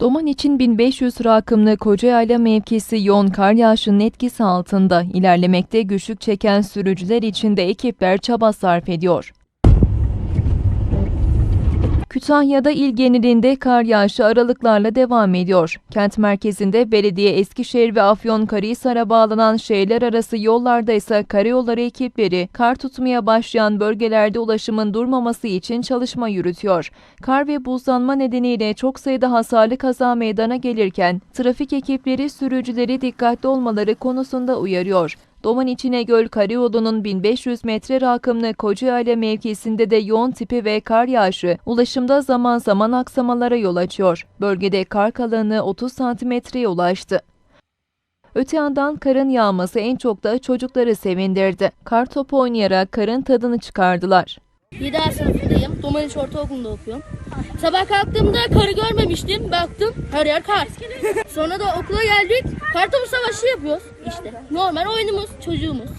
Doman için 1500 rakımlı Kocayayla mevkisi yoğun kar yağışının etkisi altında. İlerlemekte güçlük çeken sürücüler için de ekipler çaba sarf ediyor. Kütahya'da il genelinde kar yağışı aralıklarla devam ediyor. Kent merkezinde belediye Eskişehir ve Afyonkarahisar'a bağlanan şehirler arası yollarda ise karayolları ekipleri kar tutmaya başlayan bölgelerde ulaşımın durmaması için çalışma yürütüyor. Kar ve buzlanma nedeniyle çok sayıda hasarlı kaza meydana gelirken trafik ekipleri sürücüleri dikkatli olmaları konusunda uyarıyor. Doman İçinegöl Karayolu'nun 1500 metre rakımlı Kocaeli mevkisinde de yoğun tipi ve kar yağışı ulaşımda zaman zaman aksamalara yol açıyor. Bölgede kar kalınlığı 30 santimetreye ulaştı. Öte yandan karın yağması en çok da çocukları sevindirdi. Kar topu oynayarak karın tadını çıkardılar. 7 A sınıfındayım. Domaniç Ortaokulu'nda okuyorum. Sabah kalktığımda karı görmemiştim. Baktım her yer kar. Sonra da okula geldik. Kartopu savaşı yapıyoruz. İşte normal oyunumuz, çocuğumuz.